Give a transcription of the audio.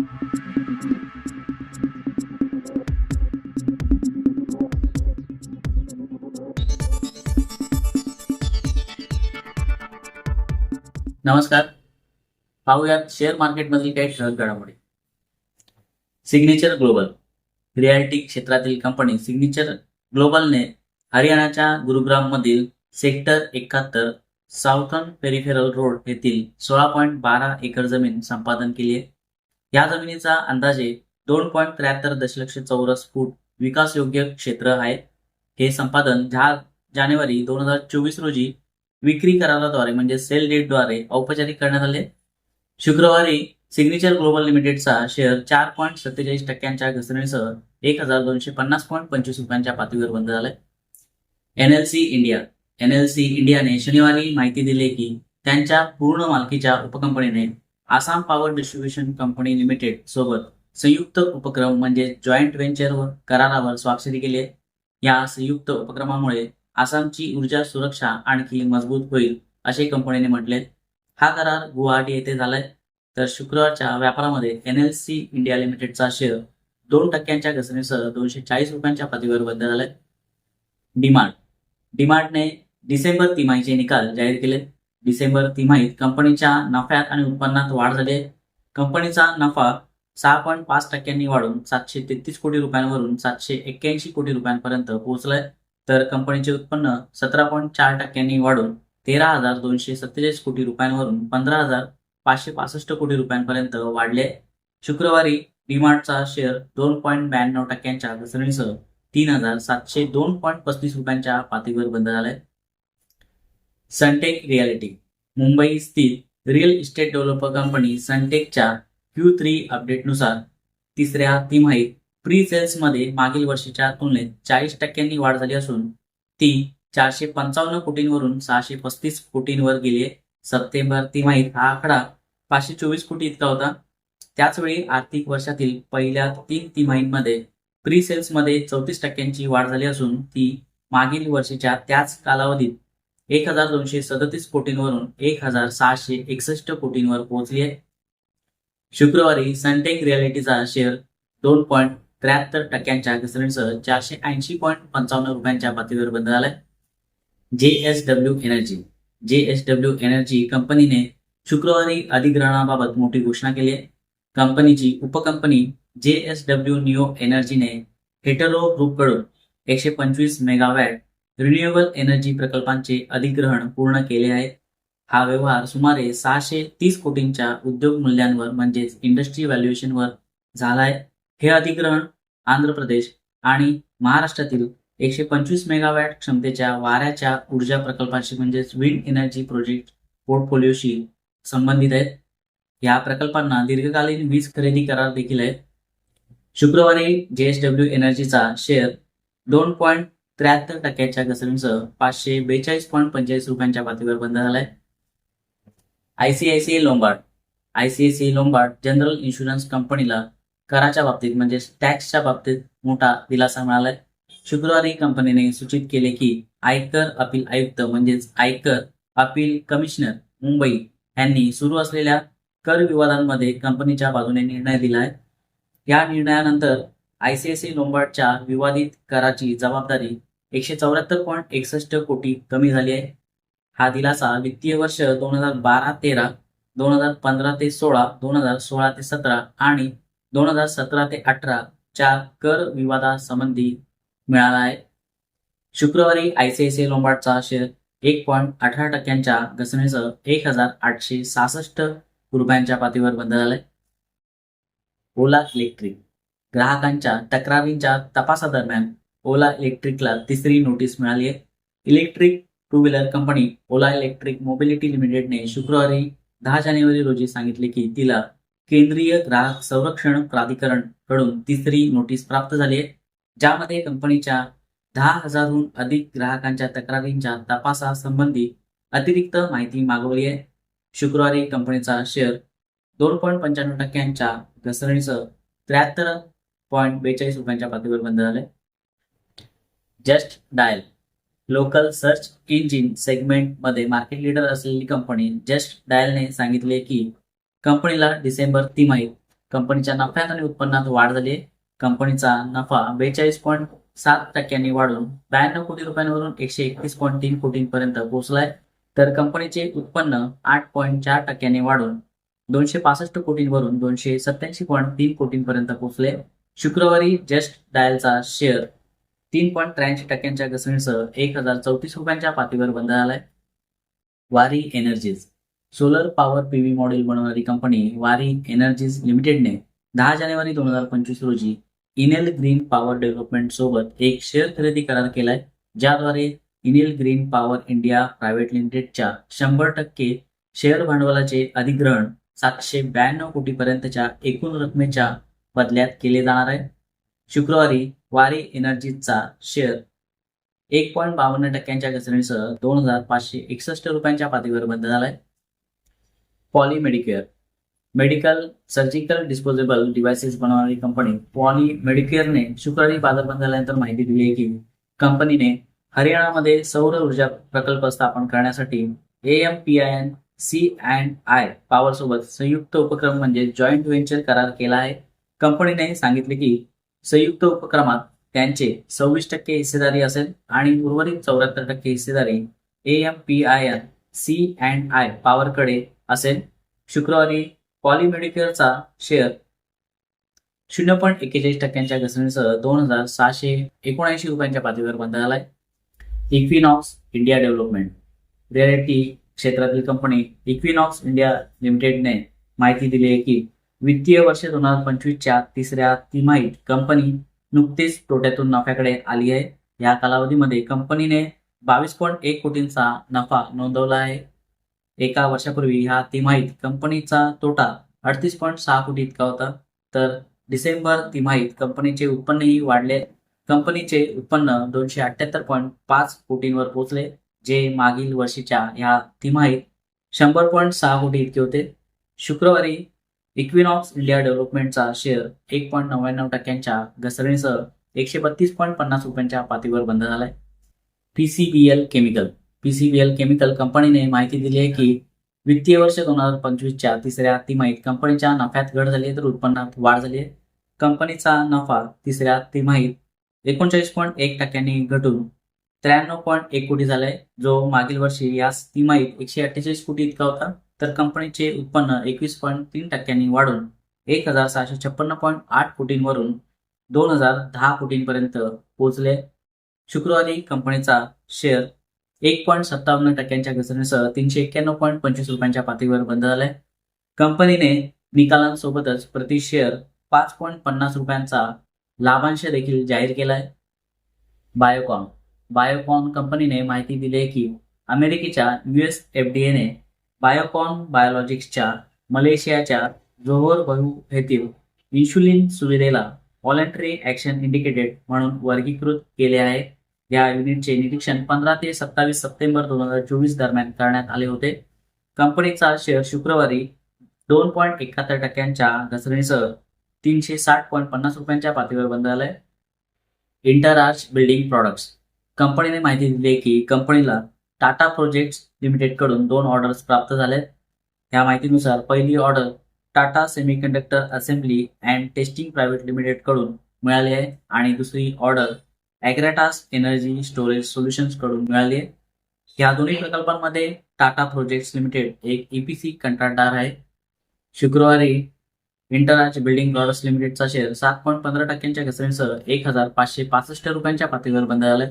नमस्कार. पाहूयात शेअर मार्केटमधील काही ठळक घडामोडी. सिग्नेचर ग्लोबल रियालिटी क्षेत्रातील कंपनी सिग्नेचर ग्लोबलने हरियाणाच्या गुरुग्राममधील सेक्टर एकाहत्तर साऊथर्न पेरिफेरल रोड येथील सोळा पॉईंट बारा एकर जमीन संपादन केली आहे. या जमिनीचा अंदाजे दोन पॉईंट त्र्याहत्तर दशलक्ष चौरस फूट विकासयोग्य क्षेत्र आहे. हे संपादन दहा जानेवारी दोन हजार चोवीस रोजी विक्री कराराद्वारे म्हणजे सेल डेटद्वारे औपचारिक करण्यात आले. शुक्रवारी सिग्नेचर ग्लोबल लिमिटेडचा शेअर चार पॉईंट सत्तेचाळीस टक्क्यांच्या घसरणीसह एक हजार दोनशे पन्नास पॉईंट पंचवीस रुपयांच्या पातळीवर बंद झालाय. NLC India. एनएलसी इंडियाने शनिवारी माहिती दिली की त्यांच्या पूर्ण मालकीच्या उपकंपनीने Assam Power Distribution Company Limited सोबत संयुक्त उपक्रम म्हणजे जॉईंट व्हेंचरवर करारावर स्वाक्षरी केली या संयुक्त उपक्रमामुळे आसामची ऊर्जा सुरक्षा आणखी मजबूत होईल असे कंपनीने म्हटले हा करार गुवाहाटी येथे झालाय. तर शुक्रवारच्या व्यापारामध्ये एनएलसी इंडिया लिमिटेडचा शेअर दोन टक्क्यांच्या घसरणीसह दोनशे चाळीस रुपयांच्या पातळीवर बंद झालाय. डिमार्ट. डिमार्टने डिसेंबर तिमाहीचे निकाल जाहीर केले. डिसेंबर तिमाहीत कंपनीच्या नफ्यात आणि उत्पन्नात वाढ झाली कंपनीचा नफा सहा पॉईंट पाच टक्क्यांनी वाढून सातशे तेहतीस कोटी रुपयांवरून सातशे एक्क्याऐंशी कोटी रुपयांपर्यंत पोहोचलाय तर कंपनीचे उत्पन्न सतरा पॉईंट चार टक्क्यांनी वाढून तेरा हजार दोनशे सत्तेचाळीस कोटी रुपयांवरून पंधरा हजार पाचशे पासष्ट कोटी रुपयांपर्यंत वाढले शुक्रवारी डीमार्टचा शेअर दोन पॉईंट ब्याण्णव टक्क्यांच्या घसरणीसह तीन हजार सातशे दोन पॉईंट पस्तीस रुपयांच्या पातळीवर बंद झालाय सनटेक रियालिटी मुंबई स्थित रिअल इस्टेट डेव्हलपर कंपनी सनटेकच्या क्यू थ्री अपडेटनुसार तिसऱ्या तिमाहीत प्री सेल्समध्ये मागील वर्षीच्या तुलनेत चाळीस टक्क्यांनी वाढ झाली असून ती चारशे पंचावन्न कोटींवरून सहाशे पस्तीस कोटींवर गेली सप्टेंबर तिमाहीत हा आकडा पाचशे चोवीस कोटी इतका होता. त्याचवेळी आर्थिक वर्षातील पहिल्या तीन तिमाहींमध्ये प्री सेल्समध्ये चौतीस टक्क्यांची वाढ झाली असून ती मागील वर्षीच्या त्याच कालावधीत एक हजार दोनशे सदतीस कोटींवरून एक हजार सहाशे एकसष्ट कोटींवर पोहोचली आहे. शुक्रवारी सनटेक रियालिटीचा शेअर दोन पॉईंट त्र्याहत्तर टक्क्यांच्या घसरणीसह चारशे ऐंशी पॉईंट पंचावन्न रुपयांच्या पातळीवर बंद झालाय. J S W energy J S W energy कंपनीने शुक्रवारी अधिग्रहणाबाबत मोठी घोषणा केली आहे. कंपनीची उपकंपनी जे एस डब्ल्यू निओ एनर्जीने हेटरो ग्रुपकडून एकशे पंचवीस मेगावॅट रिन्युएबल एनर्जी प्रकल्पांचे अधिग्रहण पूर्ण केले आहे. हा व्यवहार सुमारे सहाशे तीस कोटींच्या उद्योग मूल्यांवर म्हणजेच इंडस्ट्री व्हॅल्युएशनवर झाला आहे. हे अधिग्रहण आंध्र प्रदेश आणि महाराष्ट्रातील एकशे पंचवीस मेगावॅट क्षमतेच्या वाऱ्याच्या ऊर्जा प्रकल्पाशी म्हणजेच विंड एनर्जी प्रोजेक्ट पोर्टफोलिओशी संबंधित आहेत. या प्रकल्पांना दीर्घकालीन वीज खरेदी करार देखील आहेत. शुक्रवारी जेएसडब्ल्यू एनर्जीचा शेअर दोन पॉईंट त्र्याहत्तर टक्क्याच्या घसरणीसह पाचशे बेचाळीस पॉईंट पंचेचाळीस रुपयांच्या पातळीवर बंद झालाय. ICICI Lombard ICICI Lombard General Insurance कंपनीला कराच्या बाबतीत म्हणजे टॅक्सच्या बाबतीत मोठा दिलासा मिळालाय. शुक्रवारी कंपनीने सूचित केले की आयकर अपील आयुक्त म्हणजेच आयकर अपील कमिशनर मुंबई यांनी सुरू असलेल्या कर विवादांमध्ये कंपनीच्या बाजूने निर्णय दिलाय. या निर्णयानंतर आयसीआयसीआय लोंबार्डच्या विवादित कराची जबाबदारी एकशे चौऱ्याहत्तर पॉईंट एकसष्ट कोटी कमी झाली आहे. हा दिलासा वित्तीय वर्ष दोन हजार बारा तेरा दोन हजार पंधरा ते सोळा दोन हजार सोळा ते सतरा आणि दोन हजार सतरा ते अठरा च्या कर विवादासंबंधी मिळाला आहे. शुक्रवारी आयसीआयसीआय लोंबार्डचा शेअर एक पॉईंट अठरा टक्क्यांच्या घसरणीसह एक हजार आठशे सहासष्ट रुपयांच्या पातळीवर बंद झालाय ओला इलेक्ट्रिक ग्राहकांच्या तक्रारींच्या तपासादरम्यान ओला इलेक्ट्रिकला तिसरी नोटीस मिळाली आहे. Electric two wheeler company Ola Electric Mobility लिमिटेडने शुक्रवारी दहा जानेवारी रोजी सांगितले की तिला केंद्रीय ग्राहक संरक्षण प्राधिकरणकडून तिसरी नोटीस प्राप्त झाली आहे. ज्यामध्ये कंपनीच्या दहा हजारहून अधिक ग्राहकांच्या तक्रारींच्या तपासासंबंधी अतिरिक्त माहिती मागवली आहे. शुक्रवारी कंपनीचा शेअर दोन पॉईंट पंच्याण्णव टक्क्यांच्या घसरणीसह त्र्याहत्तर पॉईंट बेचाळीस रुपयांच्या पातळीवर बंद झाले Just Dial. Local search engine सेगमेंटमध्ये मार्केट लीडर असलेली कंपनी जस्ट डायलने सांगितले की कंपनीला डिसेंबर तिमाहीत कंपनीच्या नफ्यात आणि उत्पन्नात वाढ झाली कंपनीचा नफा बेचाळीस पॉईंट सात टक्क्यांनी वाढून ब्याण्णव कोटी रुपयांवरून एकशे एकतीस पॉईंट तीन कोटींपर्यंत पोहोचलाय. तर कंपनीचे उत्पन्न आठ पॉईंट चार टक्क्यांनी वाढून दोनशे पासष्ट कोटींवरून दोनशे सत्याऐंशी पॉईंट तीन कोटींपर्यंत पोहोचले. शुक्रवारी जस्ट डायलचा शेअर तीन पॉईंट त्र्याऐंशी टक्क्यांच्या घसरणीसह एक हजार चौतीस रुपयांच्या पातळीवर बंद झालाय Waaree Energies. Solar power PV model बनवणारी कंपनी वारी एनर्जीज लिमिटेडने दहा जानेवारी दोन हजार पंचवीस रोजी इनेल ग्रीन पॉवर डेव्हलपमेंट सोबत एक शेअर खरेदी करार केलाय ज्याद्वारे Enel Green Power India Private लिमिटेडच्या शंभर टक्के शेअर भांडवलाचे अधिग्रहण सातशे ब्याण्णव कोटीपर्यंतच्या एकूण रकमेच्या बदल्यात केले जाणार आहे. शुक्रवारी वारी एनर्जीचा शेअर एक पॉईंट बावन्न टक्क्यांच्या घसरणीसह दोन हजार पाचशे एकसष्ट रुपयांच्या पातळीवर बंद झालाय. Poly Medicare medical surgical disposable devices बनवणारी कंपनी पॉली मेडिकेअरने शुक्रवारी बाजार बंद झाल्यानंतर माहिती दिली आहे की कंपनीने हरियाणामध्ये सौर ऊर्जा प्रकल्प स्थापन करण्यासाठी A M P I N C and I power सोबत संयुक्त उपक्रम म्हणजे जॉईंट व्हेंचर करार केला आहे. कंपनीने सांगितले की संयुक्त उपक्रमात त्यांचे सव्वीस टक्के हिस्सेदारी असेल आणि उर्वरित चौऱ्याहत्तर टक्के हिस्सेदारी A M P I N C and I पॉवरकडे असेल. शुक्रवारी पॉलिमेडिकेअरचा शेअर शून्य पॉईंट एक्केचाळीस टक्क्यांच्या घसरणीसह दोन हजार सहाशे एकोणऐंशी रुपयांच्या पातळीवर बंद झालाय. इक्विनॉक्स इंडिया डेव्हलपमेंट रिअलिटी क्षेत्रातील कंपनी इक्विनॉक्स इंडिया लिमिटेडने माहिती दिली आहे की वित्तीय वर्ष दोन हजार पंचवीसच्या तिसऱ्या तिमाहीत कंपनी नुकतीच तोट्यातून नफ्याकडे आली आहे. या कालावधीमध्ये कंपनीने बावीस पॉईंट एक कोटींचा नफा नोंदवला आहे. एका वर्षापूर्वी ह्या तिमाहीत कंपनीचा तोटा अडतीस पॉईंट सहा कोटी इतका होता. तर डिसेंबर तिमाहीत कंपनीचे उत्पन्नही वाढले. कंपनीचे उत्पन्न दोनशे अठ्ठ्याहत्तर पॉईंट पाच कोटींवर पोहोचले जे मागील वर्षीच्या ह्या तिमाहीत शंभर पॉईंट सहा कोटी इतके होते. शुक्रवारी इक्विनॉक्स इंडिया डेव्हलपमेंटचा शेअर एक पॉईंट नव्याण्णव टक्क्यांच्या घसरणीसह एकशे बत्तीस पॉईंट पन्नास रुपयांच्या पातळीवर बंद झालाय. पीसीबीएल केमिकल पीसीबीएल केमिकल कंपनीने माहिती दिली आहे की वित्तीय वर्ष दोन हजार पंचवीसच्या तिसऱ्या तिमाहीत कंपनीच्या नफ्यात घट झाली तर उत्पन्नात वाढ झाली आहे. कंपनीचा नफा तिसऱ्या तिमाहीत एकोणचाळीस पॉईंट एक टक्क्यांनी घटून त्र्याण्णव पॉईंट एक कोटी झालाय जो मागील वर्षी या तिमाहीत एकशे अठ्ठेचाळीस कोटी इतका होता. तर कंपनीचे उत्पन्न एकवीस पॉईंट तीन टक्क्यांनी वाढून एक हजार सहाशे छप्पन्न पॉईंट आठ कोटींवरून दोन हजार दहा कोटींपर्यंत पोहोचले. शुक्रवारी कंपनीचा शेअर एक पॉईंट सत्तावन्न टक्क्यांच्या घसरणीसह तीनशे एक्क्याण्णव पॉईंट पंचवीस रुपयांच्या पातळीवर बंद झालाय कंपनीने निकालांसोबतच प्रति शेअर पाच पॉईंट पन्नास रुपयांचा लाभांश देखील जाहीर केलाय. बायोकॉन. बायोकॉन कंपनीने माहिती दिली आहे की अमेरिकेच्या युएस एफडीएने बायोकॉन बायोलॉजिक्सच्या मलेशियाच्या जोहोर बहु येथील इन्शुलिन सुविधेला व्हॉलेंटरी ॲक्शन इंडिकेटेड म्हणून वर्गीकृत केले आहे. या युनिटचे निरीक्षण पंधरा ते सत्तावीस सप्टेंबर दोन हजार चोवीस दरम्यान करण्यात आले होते. कंपनीचा शेअर शुक्रवारी दोन पॉईंट एकाहत्तर टक्क्यांच्या घसरणीसह तीनशे साठ पॉईंट पन्नास रुपयांच्या पातळीवर बंद झालाय. Interarch Building Products. कंपनीने माहिती दिली की कंपनीला टाटा प्रोजेक्ट्स लिमिटेडकडून दोन ऑर्डर्स प्राप्त झाल्यात या माहितीनुसार पहिली order Tata Semiconductor Assembly and Testing Private लिमिटेडकडून मिळाली आहे आणि दुसरी ऑर्डर ॲग्रेटास एनर्जी स्टोरेज सोल्युशन्सकडून मिळाली आहे. या दोन्ही प्रकल्पांमध्ये टाटा प्रोजेक्ट्स लिमिटेड एक ईपीसी कंत्राटदार आहे. शुक्रवारी इंटरआर्च बिल्डिंग ब्रॉडर्स लिमिटेडचा शेअर सात पॉईंट पंधरा टक्क्यांच्या घसरणीसह एक हजार पाचशे पासष्ट रुपयांच्या पातळीवर बंद झालाय.